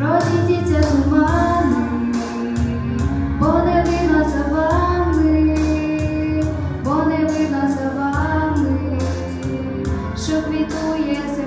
розійдіться тумани, бо за вами, бо за вами, що квітує.